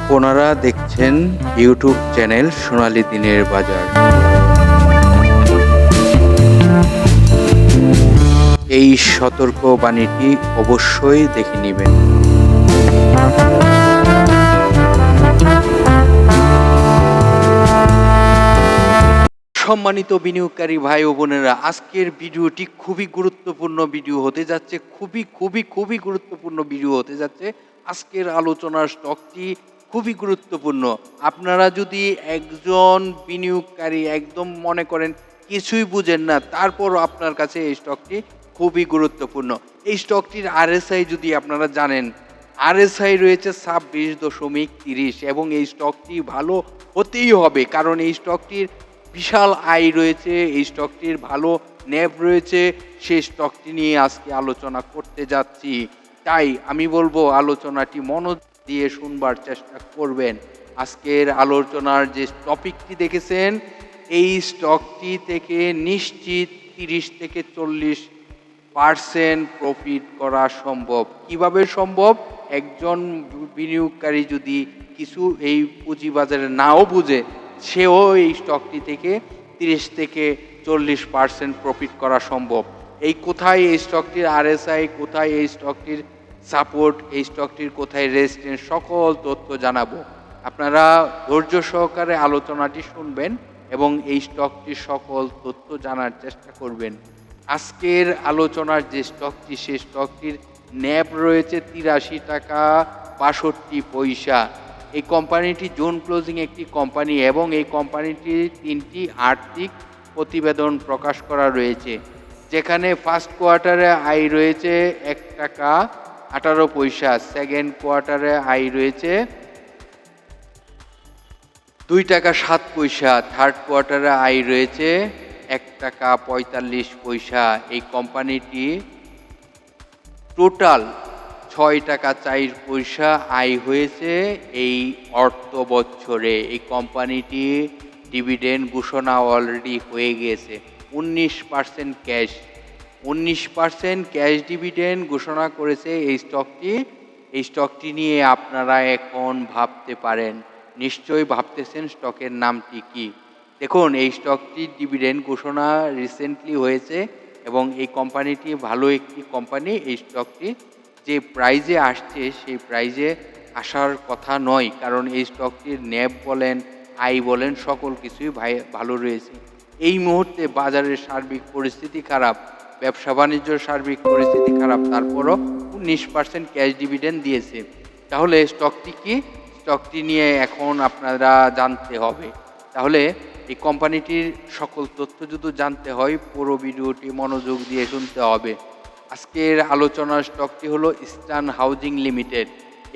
আপনারা দেখছেন YouTube channel সোনালী দিনের বাজার। এই সতর্ক বাণীটি অবশ্যই দেখে নেবেন। সম্মানিত বিনিয়োগকারী ভাই ও বোনেরা, আজকের ভিডিওটি খুবই গুরুত্বপূর্ণ ভিডিও হতে যাচ্ছে, খুবই খুবই খুবই গুরুত্বপূর্ণ ভিডিও হতে যাচ্ছে। আজকের আলোচনার স্টকটি খুবই গুরুত্বপূর্ণ। আপনারা যদি একজন বিনিয়োগকারী একদম মনে করেন কিছুই বুঝেন না, তারপর আপনার কাছে এই স্টকটি খুবই গুরুত্বপূর্ণ। এই স্টকটির আরএসআই যদি আপনারা জানেন আরএসআই রয়েছে ছাব্বিশ দশমিক তিরিশ এবং এই স্টকটি ভালো হতেই হবে, কারণ এই স্টকটির বিশাল আয় রয়েছে, এই স্টকটির ভালো ন্যাব রয়েছে, সেই স্টকটি নিয়ে আজকে আলোচনা করতে যাচ্ছি। তাই আমি বলব, আলোচনাটি মনোযোগ দিয়ে শুনবার চেষ্টা করবেন। আজকের আলোচনার যে টপিকটি দেখেছেন, এই স্টকটি থেকে নিশ্চিত তিরিশ থেকে চল্লিশ পার্সেন্ট প্রফিট করা সম্ভব। কীভাবে সম্ভব? একজন বিনিয়োগকারী যদি কিছু এই পুঁজিবাজারে নাও বুঝে, সেও এই স্টকটি থেকে তিরিশ থেকে চল্লিশ পার্সেন্ট প্রফিট করা সম্ভব। এই কোথায় এই স্টকটির আরএসআই, কোথায় এই স্টকটির সাপোর্ট এই স্টকটির কোথায় রেজিস্ট্যান্স সকল তথ্য জানাব। আপনারা ধৈর্য সহকারে আলোচনাটি শুনবেন এবং এই স্টকটির সকল তথ্য জানার চেষ্টা করবেন। আজকের আলোচনার যে স্টকটি, সেই স্টকটির ন্যাব রয়েছে তিরাশি টাকা বাষট্টি পয়সা। এই কোম্পানিটি জোন ক্লোজিং একটি কোম্পানি এবং এই কোম্পানিটির তিনটি আর্থিক প্রতিবেদন প্রকাশ করা রয়েছে। যেখানে ফার্স্ট কোয়ার্টারে আয় রয়েছে এক টাকা আঠারো পয়সা। সেকেন্ড কোয়ার্টারে আয় রয়েছে। দুই টাকা সাত পয়সা। থার্ড কোয়ার্টারে আয় রয়েছে। এক টাকা পঁয়তাল্লিশ পয়সা। এই কোম্পানিটি টোটাল ছয় টাকা চার পয়সা আয় হয়েছে এই অর্থ বছরে। এই কোম্পানিটি ডিভিডেন্ড ঘোষণা অলরেডি হয়ে গিয়েছে উনিশ পার্সেন্ট ক্যাশ উনিশ পার্সেন্ট ক্যাশ ডিভিডেন্ড ঘোষণা করেছে এই স্টকটি এই স্টকটি নিয়ে আপনারা এখন ভাবতে পারেন, নিশ্চয়ই ভাবতেছেন স্টকের নামটি কি। দেখুন, এই স্টকটি ডিভিডেন্ড ঘোষণা রিসেন্টলি হয়েছে এবং এই কোম্পানিটি ভালো একটি কোম্পানি এই স্টকটি যে প্রাইজে আসছে সেই প্রাইজে আসার কথা নয়, কারণ এই স্টকটির ন্যাব বলেন, আই বলেন, সকল কিছুই ভাই, ভালো রয়েছে। এই মুহূর্তে বাজারের সার্বিক পরিস্থিতি খারাপ। ব্যবসা বাণিজ্য, সার্বিক পরিস্থিতি খারাপ, তারপরও উনিশ পার্সেন্ট ক্যাশ ডিভিডেন্ড দিয়েছে। তাহলে স্টকটি কি? স্টকটি নিয়ে এখন আপনারা জানতে হবে। তাহলে এই কোম্পানিটির সকল তথ্য যদি জানতে হয়, পুরো ভিডিওটি মনোযোগ দিয়ে শুনতে হবে। আজকের আলোচনার স্টকটি হলো ইস্টার্ন হাউজিং লিমিটেড।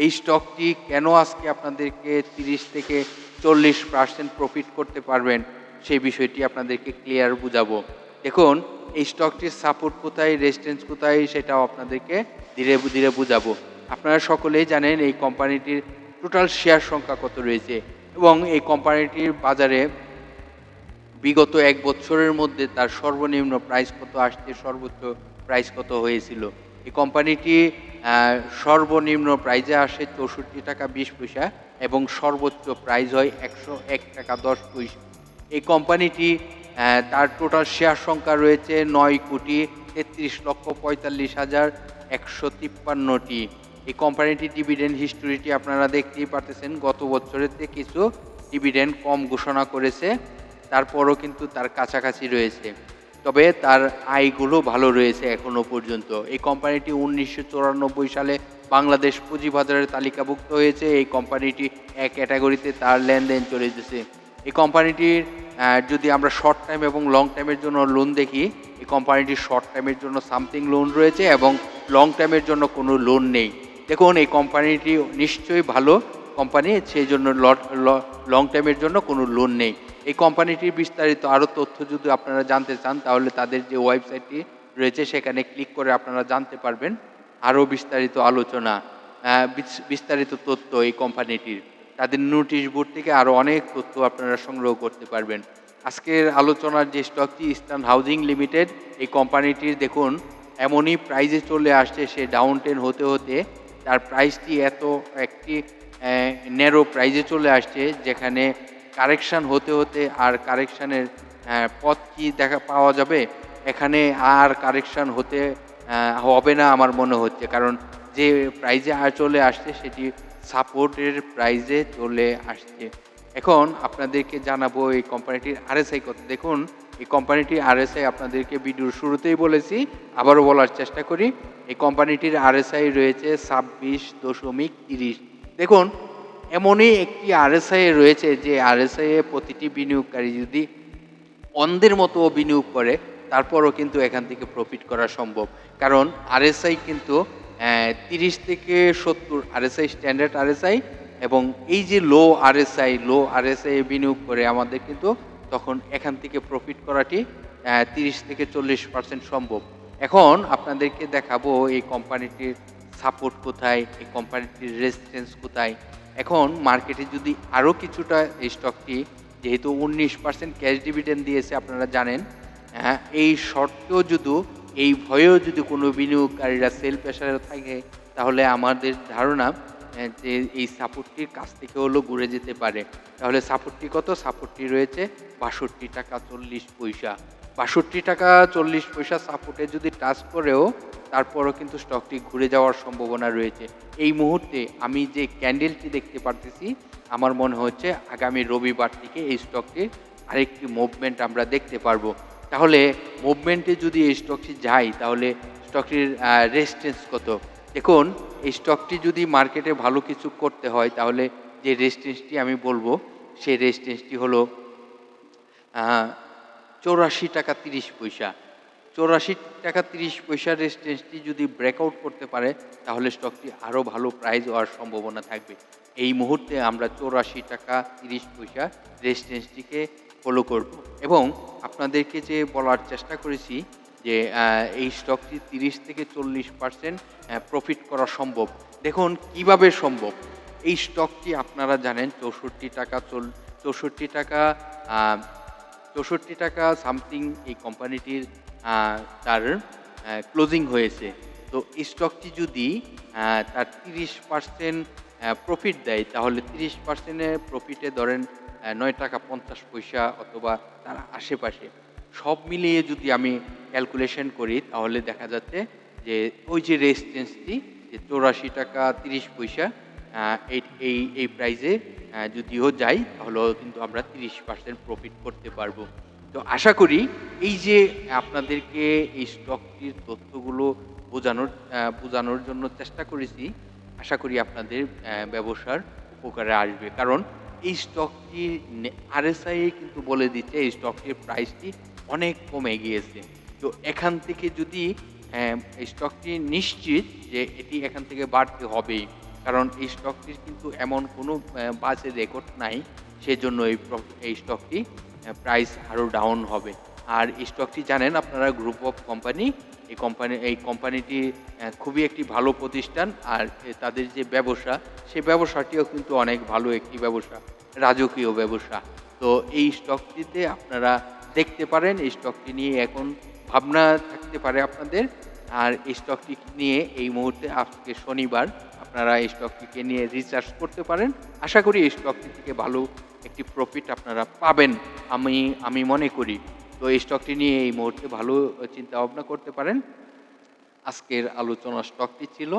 এই স্টকটি কেন আজকে আপনাদেরকে তিরিশ থেকে চল্লিশ পার্সেন্ট প্রফিট করতে পারবেন, সেই বিষয়টি আপনাদেরকে ক্লিয়ার বুঝাবো। দেখুন, এই স্টকটির সাপোর্ট কোথায় রেজিস্ট্যান্স কোথায়, সেটাও আপনাদেরকে ধীরে ধীরে বুঝাবো। আপনারা সকলেই জানেন এই কোম্পানিটির টোটাল শেয়ার সংখ্যা কত রয়েছে এবং এই কোম্পানিটির বাজারে বিগত এক বছরের মধ্যে তার সর্বনিম্ন প্রাইস কত আসছে, সর্বোচ্চ প্রাইস কত হয়েছিল। এই কোম্পানিটি সর্বনিম্ন প্রাইজে আসে চৌষট্টি টাকা বিশ পয়সা এবং সর্বোচ্চ প্রাইজ হয় একশো এক টাকা দশ পয়সা। এই কোম্পানিটি তার টোটাল শেয়ার সংখ্যা রয়েছে নয় কোটি তেত্রিশ লক্ষ পঁয়তাল্লিশ হাজার একশো তিপ্পান্নটি। এই কোম্পানিটির ডিভিডেন্ড হিস্টোরিটি আপনারা দেখতেই পারতেছেন, গত বছরের থেকে কিছু ডিভিডেন্ড কম ঘোষণা করেছে, তারপরও কিন্তু তার কাছাকাছি রয়েছে। তবে তার আয়গুলো ভালো রয়েছে এখনও পর্যন্ত। এই কোম্পানিটি উনিশশো চুরানব্বই সালে বাংলাদেশ পুঁজিবাজারের তালিকাভুক্ত হয়েছে। এই কোম্পানিটি এক ক্যাটাগরিতে তার লেনদেন চলে যেতেছে এই কোম্পানিটির যদি আমরা শর্ট টাইম এবং লং টাইমের জন্য লোন দেখি, এই কোম্পানিটির শর্ট টাইমের জন্য সামথিং লোন রয়েছে এবং লং টাইমের জন্য কোনো লোন নেই। দেখুন, এই কোম্পানিটি নিশ্চয়ই ভালো কোম্পানি সেই জন্য লং টাইমের জন্য কোনো লোন নেই। এই কোম্পানিটির বিস্তারিত আরও তথ্য যদি আপনারা জানতে চান, তাহলে তাদের যে ওয়েবসাইটটি রয়েছে, সেখানে ক্লিক করে আপনারা জানতে পারবেন। আরও বিস্তারিত আলোচনা বিস্তারিত তথ্য এই কোম্পানিটির তাদের নোটিশ বোর্ড থেকে আরও অনেক তথ্য আপনারা সংগ্রহ করতে পারবেন। আজকের আলোচনার যে স্টকটি ইস্টার্ন হাউজিং লিমিটেড এই কোম্পানিটির দেখুন, এমনই প্রাইজে চলে আসছে, সে ডাউন টেন হতে হতে তার প্রাইসটি এত একটি ন্যারো প্রাইজে চলে আসছে, যেখানে কারেকশন হতে হতে আর কারেকশানের পথ কি দেখা, পাওয়া যাবে? এখানে আর কারেকশান হতে হবে না আমার মনে হচ্ছে। কারণ যে প্রাইজে আর চলে আসছে, সেটি সাপোর্টের প্রাইজে চলে আসছে। এখন আপনাদেরকে জানাব এই কোম্পানিটির আরএসআই কত দেখুন, এই কোম্পানিটির আরএসআই আপনাদেরকে ভিডিওর শুরুতেই বলেছি, আবারও বলার চেষ্টা করি। এই কোম্পানিটির আরএসআই রয়েছে ছাব্বিশ দশমিক তিরিশ। দেখুন, এমনই একটি আরএসআই রয়েছে যে আরএসআই এ প্রতিটি বিনিয়োগকারী যদি অন্ধের মতো বিনিয়োগ করে, তারপরও কিন্তু এখান থেকে প্রফিট করা সম্ভব। কারণ আরএসআই কিন্তু তিরিশ থেকে সত্তর আরএসআই স্ট্যান্ডার্ড আরএসআই এবং এই যে লো আরএসআই লো আরএসআই বিনিয়োগ করে আমাদের কিন্তু তখন এখান থেকে প্রফিট করাটি তিরিশ থেকে চল্লিশ পার্সেন্ট সম্ভব। এখন আপনাদেরকে দেখাবো এই কোম্পানিটির সাপোর্ট কোথায় এই কোম্পানিটির রেজিস্ট্যান্স কোথায়। এখন মার্কেটে যদি আরও কিছুটা এই স্টকটি যেহেতু উনিশ পার্সেন্ট ক্যাশ ডিভিডেন্ড দিয়েছে আপনারা জানেন হ্যাঁ, এই শর্তেও যদি এই ভয়েও যদি কোনো বিনিয়োগকারীরা সেল প্রেশারে থাকে, তাহলে আমাদের ধারণা যে এই সাপোর্টটির কাছ থেকে হলো ঘুরে যেতে পারে। তাহলে সাপোর্টটি কত? সাপোর্টটি রয়েছে বাষট্টি টাকা চল্লিশ পয়সা। বাষট্টি টাকা চল্লিশ পয়সা সাপোর্টে যদি টাচ করেও, তারপরও কিন্তু স্টকটি ঘুরে যাওয়ার সম্ভাবনা রয়েছে। এই মুহূর্তে আমি যে ক্যান্ডেলটি দেখতে পারতেছি, আমার মনে হচ্ছে আগামী রবিবার থেকে এই স্টকটির আরেকটি মুভমেন্ট আমরা দেখতে পারব। তাহলে মুভমেন্টে যদি এই স্টকটি যায়, তাহলে স্টকটির রেজিস্ট্যান্স কত? দেখুন, এই স্টকটি যদি মার্কেটে ভালো কিছু করতে হয়, তাহলে যে রেজিস্ট্যান্সটি আমি বলব, সেই রেজিস্ট্যান্সটি হলো চৌরাশি টাকা তিরিশ পয়সা। চৌরাশি টাকা তিরিশ পয়সার রেজিস্ট্যান্সটি যদি ব্রেকআউট করতে পারে, তাহলে স্টকটি আরও ভালো প্রাইস হওয়ার সম্ভাবনা থাকবে। এই মুহূর্তে আমরা চৌরাশি টাকা তিরিশ পয়সা রেজিস্ট্যান্সটিকে করব। এবং আপনাদেরকে যে বলার চেষ্টা করেছি যে এই স্টকটি তিরিশ থেকে চল্লিশ পার্সেন্ট প্রফিট করা সম্ভব। দেখুন, কীভাবে সম্ভব? এই স্টকটি আপনারা জানেন, চৌষট্টি টাকা চল, চৌষট্টি টাকা চৌষট্টি টাকা সামথিং এই কোম্পানিটির তার ক্লোজিং হয়েছে। তো এই স্টকটি যদি তার তিরিশ পার্সেন্ট প্রফিট দেয়, তাহলে তিরিশ পার্সেন্টের প্রফিটে ধরেন নয় টাকা পঞ্চাশ পয়সা অথবা তার আশেপাশে সব মিলিয়ে যদি আমি ক্যালকুলেশন করি, তাহলে দেখা যাচ্ছে যে ওই যে রেজিস্ট্যান্সটি যে চৌরাশি টাকা তিরিশ পয়সা এই এই প্রাইজে যদিও যাই তাহলেও কিন্তু আমরা তিরিশ পার্সেন্ট প্রফিট করতে পারব। তো আশা করি এই যে আপনাদেরকে এই স্টকটির তথ্যগুলো বোঝানোর বোঝানোর জন্য চেষ্টা করেছি, আশা করি আপনাদের ব্যবসার উপকারে আসবে। কারণ এই স্টকটি আরএসআই কিন্তু বলে দিচ্ছে এই স্টকটির প্রাইসটি অনেক কমে গিয়েছে। তো এখান থেকে যদি স্টকটি নিশ্চিত যে এটি এখান থেকে বাড়তে হবেই, কারণ এই স্টকটির কিন্তু এমন কোনো বাজে রেকর্ড নাই, সেজন্য এই এই স্টকটি প্রাইস আরও ডাউন হবে। আর স্টকটি জানেন আপনারা গ্রুপ অফ কোম্পানি এই কোম্পানি এই কোম্পানিটি খুবই একটি ভালো প্রতিষ্ঠান আর তাদের যে ব্যবসা সেই ব্যবসাটিও কিন্তু অনেক ভালো একটি ব্যবসা, রাজকীয় ব্যবসা। তো এই স্টকটিতে আপনারা দেখতে পারেন, এই স্টকটি নিয়ে এখন ভাবনা থাকতে পারে আপনাদের। আর এই স্টকটি নিয়ে এই মুহূর্তে আজকে শনিবার আপনারা এই স্টকটিকে নিয়ে রিচার্জ করতে পারেন। আশা করি এই স্টকটি থেকে ভালো একটি প্রফিট আপনারা পাবেন। আমি আমি মনে করি তো এই স্টকটি নিয়ে এই মুহূর্তে ভালো চিন্তা ভাবনা করতে পারেন। আজকের আলোচনা স্টকটি ছিল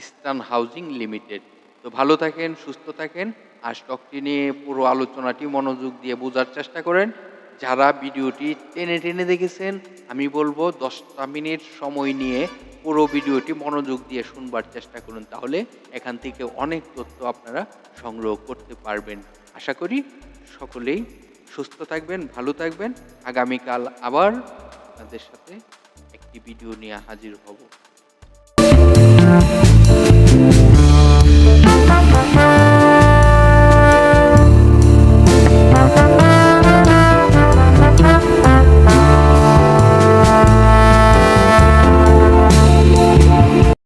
ইস্টার্ন হাউজিং লিমিটেড তো ভালো থাকেন, সুস্থ থাকেন, আর স্টকটি নিয়ে পুরো আলোচনাটি মনোযোগ দিয়ে বোঝার চেষ্টা করেন। যারা ভিডিওটি টেনে টেনে দেখেছেন, আমি বলব দশটা মিনিট সময় নিয়ে পুরো ভিডিওটি মনোযোগ দিয়ে শুনবার চেষ্টা করুন, তাহলে এখান থেকে অনেক তথ্য আপনারা সংগ্রহ করতে পারবেন। আশা করি সকলেই সুস্থ থাকবেন ভালো থাকবেন। আগামীকাল আবার আপনাদের সাথে একটি ভিডিও নিয়ে হাজির হব।